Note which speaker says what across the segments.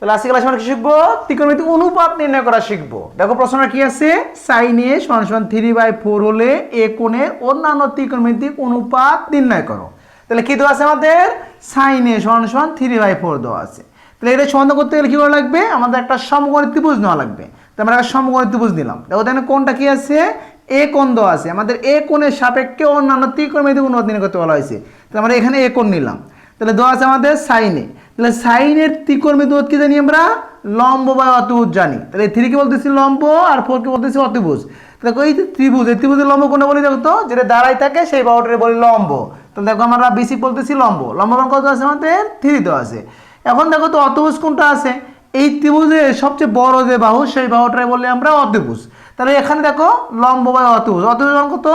Speaker 1: তাহলে আজকে ক্লাস আমরা কি শিখব? ত্রিকোণমিতি অনুপাত নির্ণয় করা শিখব। দেখো প্রশ্নটা কি আছে? সাইন এ সমান সমান থ্রি বাই ফোর হলে এ কোণের অন্যান্য ত্রিকোণমিতিক অনুপাত নির্ণয় করো। তাহলে কি দেওয়া আছে আমাদের? সাইন এ সমান সমান থ্রি বাই ফোর দেওয়া আছে। তাহলে এটা সমাধান করতে গেলে কি করা লাগবে? আমাদের একটা সমকোণী ত্রিভুজ নেওয়া লাগবে। তো আমরা একটা সমকোণী ত্রিভুজ নিলাম। দেখো তাহলে কোনটা কি আছে? এ কোণ দেওয়া আছে। আমাদের এ কোণের সাপেক্ষে অন্যান্য ত্রিকোণমিতিক অনুপাত নির্ণয় করতে বলা হয়েছে। তাহলে আমরা এখানে এ কোণ নিলাম। তাহলে দেওয়া আছে আমাদের সাইনে। তাহলে সাইনের ত্রিকোণমিতি কি জানি আমরা? লম্ব বা অতিভুজ জানি। তাহলে থ্রি কে বলতেছি লম্ব আর ফোর কে বলতেছি অতিভুজ তাহলে যে ত্রিভুজ, এই ত্রিভুজের লম্ব কোনটা বলি দেখো তো? যেটা দাঁড়াই থাকে সেই বাহুটারে বলি লম্ব। তাহলে দেখো আমরা বেশি বলতেছি লম্ব। লম্ব কত আছে আমাদের? থ্রি তো আছে। এখন দেখো তো অতিভুজ কোনটা আছে? এই ত্রিভুজের সবচেয়ে বড় যে বাহু, সেই বাহুটারে বলি আমরা অতিভুজ তাহলে এখানে দেখো লম্ব বা অতিভুজ অতিভুজ কত?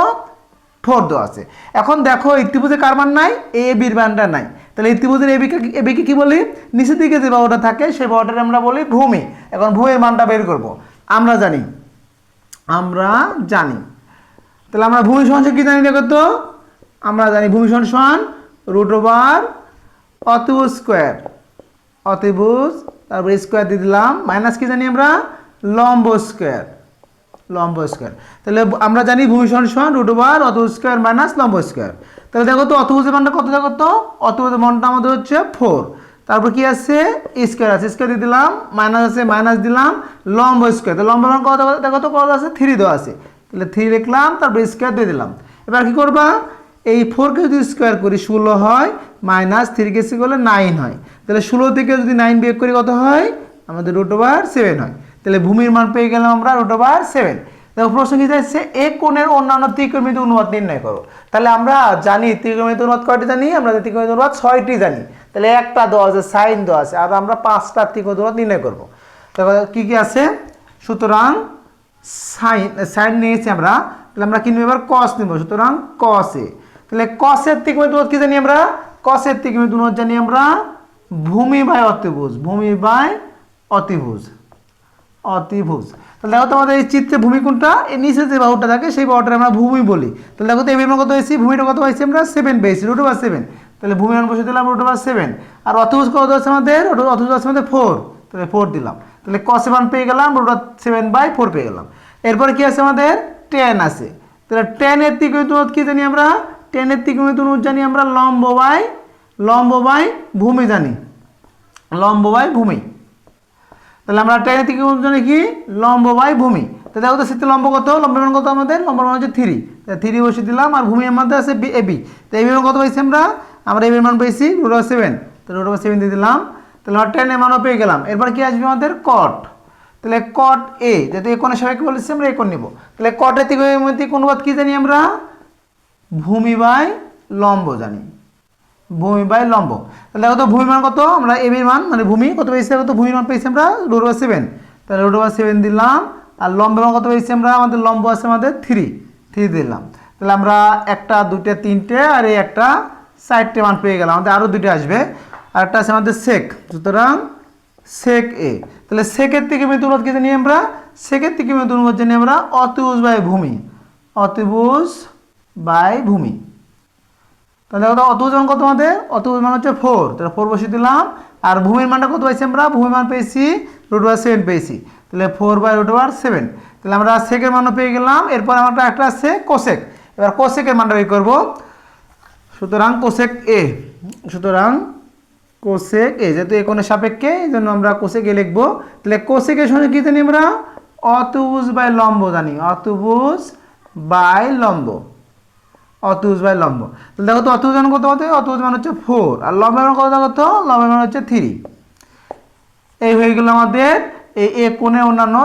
Speaker 1: ফোর দেওয়া আছে। এখন দেখো এই ত্রিভুজে কার মান নাই? এ বির মানটা নাই। তাহলে ত্রিভুজের এবিকে বিকে এ কি বলি নিচের দিকে যে বাহুটা থাকে, সেই বাহুটাকে আমরা বলি ভূমি। এখন ভূমির মানটা বের করব। আমরা জানি। আমরা জানি। তাহলে আমরা ভূমি সমান কি জানি দেখো তো আমরা জানি ভূমি সমান সমান রুট ওভার অতিভুজ স্কোয়ার। অতিভুজ, তারপরে স্কোয়ার দিয়ে দিলাম। মাইনাস কি জানি আমরা? লম্ব স্কোয়ার। লম্ব স্কোয়ার। তাহলে আমরা জানি ভূমি সমান সমান রুট ওভার অতিভুজ স্কোয়ার মাইনাস লম্ব স্কোয়ার। তাহলে দেখো তো অতিভুজের মানটা কত দেখো তো? অতিভুজের মানটা আমাদের হচ্ছে ফোর তারপর কি আছে? স্কোয়ার আছে। স্কোয়ার দিয়ে দিলাম মাইনাস আছে মাইনাস দিলাম, লম্ব স্কোয়ার তো লম্ব মান কত দেখো তো? কত আছে? থ্রি দেওয়া আছে। তাহলে থ্রি লিখলাম, তারপর স্কোয়ার দিয়ে দিলাম। এবার কি করবা? এই ফোরকে যদি স্কোয়ার করি, ষোলো হয় মাইনাস থ্রিকে সি করলে নাইন হয়। তাহলে ষোলো থেকে যদি নাইন বিয়োগ করি কত হয়? আমাদের রুট ওভার সেভেন হয়। তাহলে ভূমির মান পেয়ে গেলাম আমরা রুট ওভার সেভেন দেখো প্রশ্ন কি চাইছে এ কোণের অন্যান্য ত্রিকোণমিতি অনুপাত নির্ণয় করো। তাহলে আমরা জানি ত্রিকোণমিতি অনুপাত কয়টি জানি? আমরা ত্রিকোণমিতি অনুপাত ছয়টি জানি। তাহলে একটা দেওয়া আছে, সাইন দেওয়া আছে, আর আমরা পাঁচটা ত্রিকোণমিতি অনুপাত নির্ণয় করব। দেখো কি কি আছে? সুতরাং সাইন সাইন নিয়েছি আমরা, তাহলে আমরা কি নেব এবার? কস নেব। সুতরাং কসে তাহলে কসের ত্রিকোণমিতি অনুপাত কি জানি আমরা? কসের ত্রিকোণমিতি অনুপাত জানি আমরা ভূমি বাই অতিভুজ, ভূমি বাই অতিভুজ। অতিভুজ। তাহলে দেখো তোমাদের এই চিত্রে ভূমি কোনটা? এই নিচে যে বাহুটা থাকে, সেই বাহুটা আমরা ভূমি বলি। তাহলে দেখো তো বিমান কত হয়েছি? ভূমিটা কত হয়েছে আমরা? সেভেন পেয়েছি রুট ওভার সেভেন তাহলে ভূমি মান বসে দিলাম রুট ওভার সেভেন আর অতিভুজ কত আছে আমাদের? অতিভুজ আছে আমাদের ফোর তাহলে ফোর দিলাম। তাহলে কসে মান পেয়ে গেলাম রুট সেভেন বাই ফোর পেয়ে গেলাম। এরপরে কী আছে আমাদের? টেন আছে। তাহলে টেনের অনুপাত কি জানি আমরা? টেনের অনুপাত জানি আমরা লম্ব বাই লম্ব বাই ভূমি জানি। লম্ব বাই ভূমি। তাহলে আমরা টেনের থেকে জানি কি? লম্ব বাই ভূমি। তো দেখো তো শীতের লম্ব কত? লম্বের মান কত আমাদের? লম্বের মান হচ্ছে থ্রি থ্রি বসে দিলাম, আর ভূমির মধ্যে আছে এ বি তো এই মান কত পাইছি আমরা? আমরা এবির মান পেয়েছি রুট ওভার সেভেন তো রুট ওভার সেভেন দিয়ে দিলাম। তাহলে আমরা টেনের মানও পেয়ে গেলাম। এরপর কি আসবে আমাদের? কট তাহলে কট এ যেহেতু এ কোণের সবাইকে বলেছি আমরা এ কোণ নিব। তাহলে কটের থেকে মধ্যে অনুবাদ কি জানি আমরা? ভূমি বাই লম্ব জানি। ভূমি বাই লম্ব। তাহলে দেখো তো ভূমি মান কত? আমরা এ মান মানে ভূমি, কত পেয়েছি কত ভূমির মান পেয়েছি আমরা রুট ওভার সেভেন তাহলে রুট ওভার সেভেন দিলাম, আর লম্বের মান কত পেয়েছি আমরা? আমাদের লম্ব আছে আমাদের থ্রি থ্রি দিলাম। তাহলে আমরা একটা, দুইটা, তিনটে, আর এই একটা চারটে মান পেয়ে গেলাম। আমাদের আরও দুইটা আসবে। আর একটা আছে আমাদের সেক সুতরাং সেক এ তাহলে সেকের থেকে মেয়ে তুলব কি জানি আমরা? সেকের থেকে মেয়ে তুলব জানি আমরা? অতিভুজ বাই ভূমি। অতিভুজ বাই ভূমি। তাহলে ওটা অতুজ মান কত আমাদের? অতুজ মান হচ্ছে ফোর তাহলে ফোর বসিয়ে দিলাম। আর ভূমির মানটা কত পাইছি আমরা? ভূমির মান পেয়েছি রুট ওভার সেভেন পেয়েছি। তাহলে four by root over seven তাহলে আমরা সেকের মানও পেয়ে গেলাম। এরপর আমরা একটা আছে কোসেক এবার কোসেকের মানটা বের করব। সুতরাং কোসেক এ সুতরাং কোসেক এ যেহেতু এकोনের সাপেক্ষে, এই জন্য আমরা কোসেক এ লিখব। তাহলে কোসেকের সঙ্গে কী জানি আমরা? অতুভুজ বাই লম্ব জানি। অতুভুজ বাই লম্ব। অতুজ বাই লম্ব। তাহলে দেখো তো অতুজ মান কত হতে অতুজ মান হচ্ছে ফোর আর লম্বের মান কত কত লম্ব লম্বের মান হচ্ছে থ্রি এই হয়ে গেল আমাদের এই এ কোণে অন্যান্য